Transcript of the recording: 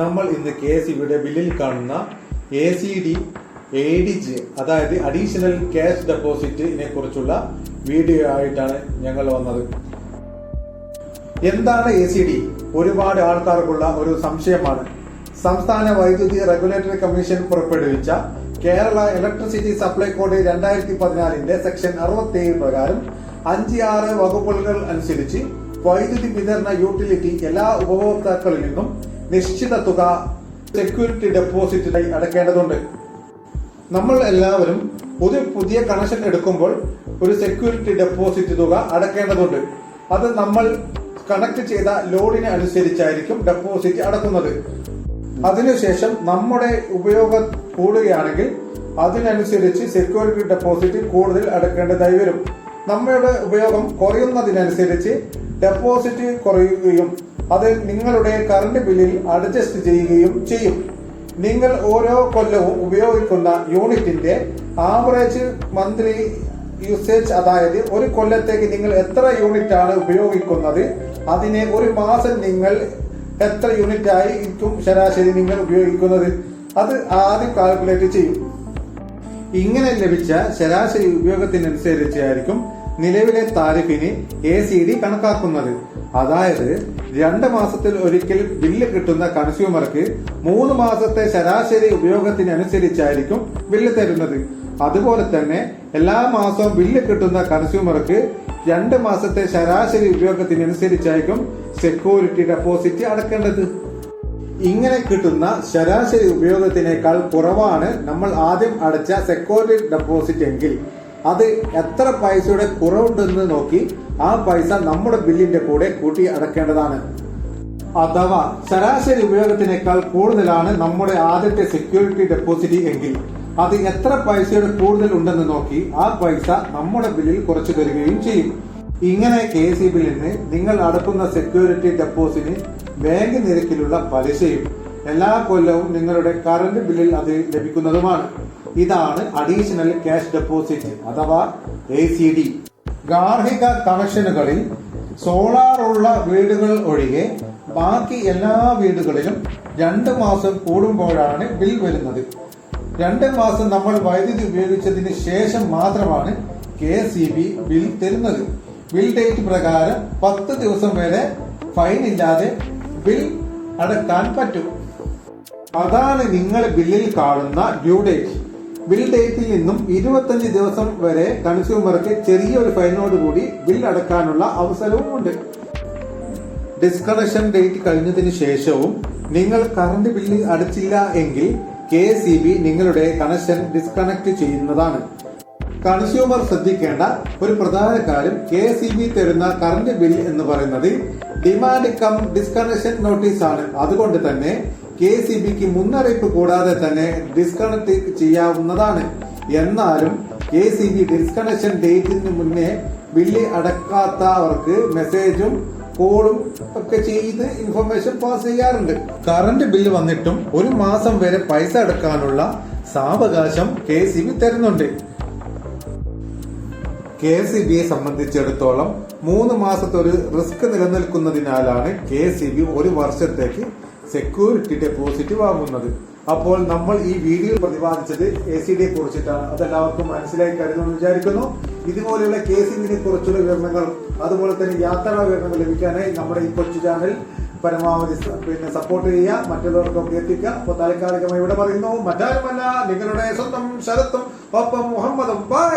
നമ്മൾ ഇന്ന് K S ഇവിടെ ബില്ലിൽ കാണുന്ന A C D A D അതായത് അഡീഷണൽ ക്യാഷ് ഡെപ്പോസിറ്റിനെ കുറിച്ചുള്ള വീഡിയോ ആയിട്ടാണ് ഞങ്ങൾ വന്നത്. എന്താണ് എ സി ഡി ഒരുപാട് ആൾക്കാർക്കുള്ള ഒരു സംശയമാണ്. സംസ്ഥാന വൈദ്യുതി റെഗുലേറ്ററി കമ്മീഷൻ പുറപ്പെടുവിച്ച കേരള ഇലക്ട്രിസിറ്റി സപ്ലൈ കോഡ് രണ്ടായിരത്തി പതിനാലിന്റെ സെക്ഷൻ അറുപത്തി ഏഴ് പ്രകാരം അഞ്ച് ആറ് വകുപ്പുകൾ അനുസരിച്ച് വൈദ്യുതി വിതരണ യൂട്ടിലിറ്റി എല്ലാ ഉപഭോക്താക്കളിൽ നിന്നും നിശ്ചിത തുക സെക്യൂരിറ്റി ഡെപ്പോസിറ്റിനായി അടക്കേണ്ടതുണ്ട്. നമ്മൾ എല്ലാവരും ഒരു പുതിയ കണക്ഷൻ എടുക്കുമ്പോൾ ഒരു സെക്യൂരിറ്റി ഡെപ്പോസിറ്റ് തുക അടക്കേണ്ടതുണ്ട്. അത് നമ്മൾ കണക്ട് ചെയ്ത ലോഡിന് അനുസരിച്ചായിരിക്കും ഡെപ്പോസിറ്റ് അടക്കുന്നത്. അതിനുശേഷം നമ്മുടെ ഉപയോഗം കൂടുകയാണെങ്കിൽ അതിനനുസരിച്ച് സെക്യൂരിറ്റി ഡെപ്പോസിറ്റ് കൂടുതൽ അടക്കേണ്ടതായി വരും. നമ്മുടെ ഉപയോഗം കുറയുന്നതിനനുസരിച്ച് ഡെപ്പോസിറ്റ് കുറയുകയും അത് നിങ്ങളുടെ കറണ്ട് ബില്ലിൽ അഡ്ജസ്റ്റ് ചെയ്യുകയും ചെയ്യും. നിങ്ങൾ ഓരോ കൊല്ലവും ഉപയോഗിക്കുന്ന യൂണിറ്റിന്റെ ആവറേജ് മന്ത്ലി യൂസേജ് അതായത് ഒരു കൊല്ലത്തേക്ക് നിങ്ങൾ എത്ര യൂണിറ്റ് ആണ് ഉപയോഗിക്കുന്നത് അതിനെ ഒരു മാസം നിങ്ങൾ എത്ര യൂണിറ്റ് ആയി ആയിരിക്കും ശരാശരി നിങ്ങൾ ഉപയോഗിക്കുന്നത് അത് ആദ്യം കാൽക്കുലേറ്റ് ചെയ്യും. ഇങ്ങനെ ലഭിച്ച ശരാശരി ഉപയോഗത്തിനനുസരിച്ചായിരിക്കും നിലവിലെ താരിഫിന് എ സി ഡി കണക്കാക്കുന്നത്. അതായത് രണ്ട് മാസത്തിൽ ഒരിക്കൽ ബില്ല് കിട്ടുന്ന കൺസ്യൂമർക്ക് മൂന്ന് മാസത്തെ ശരാശരി ഉപയോഗത്തിനനുസരിച്ചായിരിക്കും ബില്ല് തരുന്നത്. അതുപോലെ തന്നെ എല്ലാ മാസവും ബില്ല് കിട്ടുന്ന കൺസ്യൂമർക്ക് രണ്ട് മാസത്തെ ശരാശരി ഉപയോഗത്തിനനുസരിച്ചായിരിക്കും സെക്യൂരിറ്റി ഡെപ്പോസിറ്റ് അടക്കേണ്ടത്. ഇങ്ങനെ കിട്ടുന്ന ശരാശരി ഉപയോഗത്തിനേക്കാൾ കുറവാണ് നമ്മൾ ആദ്യം അടച്ച സെക്യൂരിറ്റി ഡെപ്പോസിറ്റ് എങ്കിൽ. അത് എത്ര പൈസയുടെ കുറവുണ്ടെന്ന് നോക്കി ആ പൈസ നമ്മുടെ ബില്ലിന്റെ കൂടെ കൂട്ടി അടക്കേണ്ടതാണ്. അഥവാ ശരാശരി ഉപയോഗത്തിനേക്കാൾ കൂടുതലാണ് നമ്മുടെ ആദ്യത്തെ സെക്യൂരിറ്റി ഡെപ്പോസിറ്റ് എങ്കിൽ. അത് എത്ര പൈസയുടെ കൂടുതൽ ഉണ്ടെന്ന് നോക്കി ആ പൈസ നമ്മുടെ ബില്ലിൽ കുറച്ചു തരികയും ചെയ്യും. ഇങ്ങനെ കെ സി നിന്ന് നിങ്ങൾ അടക്കുന്ന സെക്യൂരിറ്റി ഡെപ്പോസിറ്റിന് ബാങ്ക് നിരക്കിലുള്ള പലിശയും എല്ലാ കൊല്ലവും നിങ്ങളുടെ കറണ്ട് ബില്ലിൽ അത് ലഭിക്കുന്നതുമാണ്. ഇതാണ് അഡീഷണൽ ക്യാഷ് ഡെപ്പോസിറ്റ് അഥവാ എ സി ഡി ഗാർഹിക കണക്ഷനുകളിൽ സോളാർ ഉള്ള വീടുകൾ ഒഴികെ ബാക്കി എല്ലാ വീടുകളിലും രണ്ട് മാസം കൂടുമ്പോഴാണ് ബിൽ വരുന്നത്. രണ്ട് മാസം നമ്മൾ വൈദ്യുതി ഉപയോഗിച്ചതിന് ശേഷം മാത്രമാണ് കെ സി ബി ബിൽ തരുന്നത്. ബിൽ ഡേറ്റ് പ്രകാരം പത്ത് ദിവസം വരെ ഫൈൻ ഇല്ലാതെ ബിൽ അടക്കാൻ പറ്റും. അതാണ് നിങ്ങൾ ബില്ലിൽ കാണുന്ന ഡ്യൂ ഡേറ്റ് ബിൽ ഡേറ്റിൽ നിന്നും ഇരുപത്തഞ്ച് ദിവസം വരെ കൺസ്യൂമർക്ക് ചെറിയൊരു ഫൈനോട് കൂടി ബിൽ അടക്കാനുള്ള അവസരവും ഉണ്ട്. ഡിസ്കണക്ഷൻ ഡേറ്റ് കഴിഞ്ഞതിന് ശേഷവും നിങ്ങൾ കറണ്ട് ബില്ല് അടച്ചില്ല എങ്കിൽ കെ സി ബി നിങ്ങളുടെ കണക്ഷൻ ഡിസ്കണക്ട് ചെയ്യുന്നതാണ്. കൺസ്യൂമർ ശ്രദ്ധിക്കേണ്ട ഒരു പ്രധാന കാര്യം കെ സി ബി തരുന്ന കറണ്ട് ബിൽ എന്ന് പറയുന്നത് ഡിമാൻഡ് കം ഡിസ്കണക്ഷൻ നോട്ടീസ് ആണ്. അതുകൊണ്ട് തന്നെ കെ സി ബിക്ക് മുന്നറിയിപ്പ് കൂടാതെ തന്നെ ഡിസ്കണക്ട് ചെയ്യാവുന്നതാണ്. എന്നാലും കെ സി ബി ഡിസ്കണക്ഷൻ ഡേറ്റിന് മുന്നേ ബില്ല് അടക്കാത്തവർക്ക് മെസ്സേജും കോളും ഒക്കെ ചെയ്ത് ഇൻഫർമേഷൻ പാസ് ചെയ്യാറുണ്ട്. കറണ്ട് ബില്ല് വന്നിട്ടും ഒരു മാസം വരെ പൈസ അടക്കാനുള്ള സാവകാശം കെ സി ബി തരുന്നുണ്ട്. കെ സി ബിയെ സംബന്ധിച്ചിടത്തോളം മൂന്ന് മാസത്തെ ഒരു റിസ്ക് നിലനിൽക്കുന്നതിനാലാണ് കെ സി ബി ഒരു വർഷത്തേക്ക് സെക്യൂരിറ്റി ഡെപ്പോസിറ്റ് വാങ്ങുന്നത്. അപ്പോൾ നമ്മൾ ഈ വീഡിയോ പ്രതിപാദിച്ചത് എ സി ഡിയെ കുറിച്ചിട്ടാണ്. അതെല്ലാവർക്കും മനസ്സിലായി കരുതുമെന്ന് വിചാരിക്കുന്നു. ഇതുപോലെയുള്ള കേസിങ്ങിനെ കുറിച്ചുള്ള വിവരങ്ങൾ അതുപോലെ തന്നെ യാത്രാ വിവരങ്ങൾ ലഭിക്കാനായി നമ്മുടെ ഈ കൊച്ചു ചാനൽ പരമാവധി പിന്നെ സപ്പോർട്ട് ചെയ്യുക മറ്റുള്ളവർക്കൊക്കെ എത്തിക്കുക. അപ്പോൾ താൽക്കാലികമായി ഇവിടെ പറയുന്നു. മറ്റാരുമല്ല നിങ്ങളുടെ സ്വന്തം ശരത്തും ഒപ്പം മുഹമ്മദും. ബൈ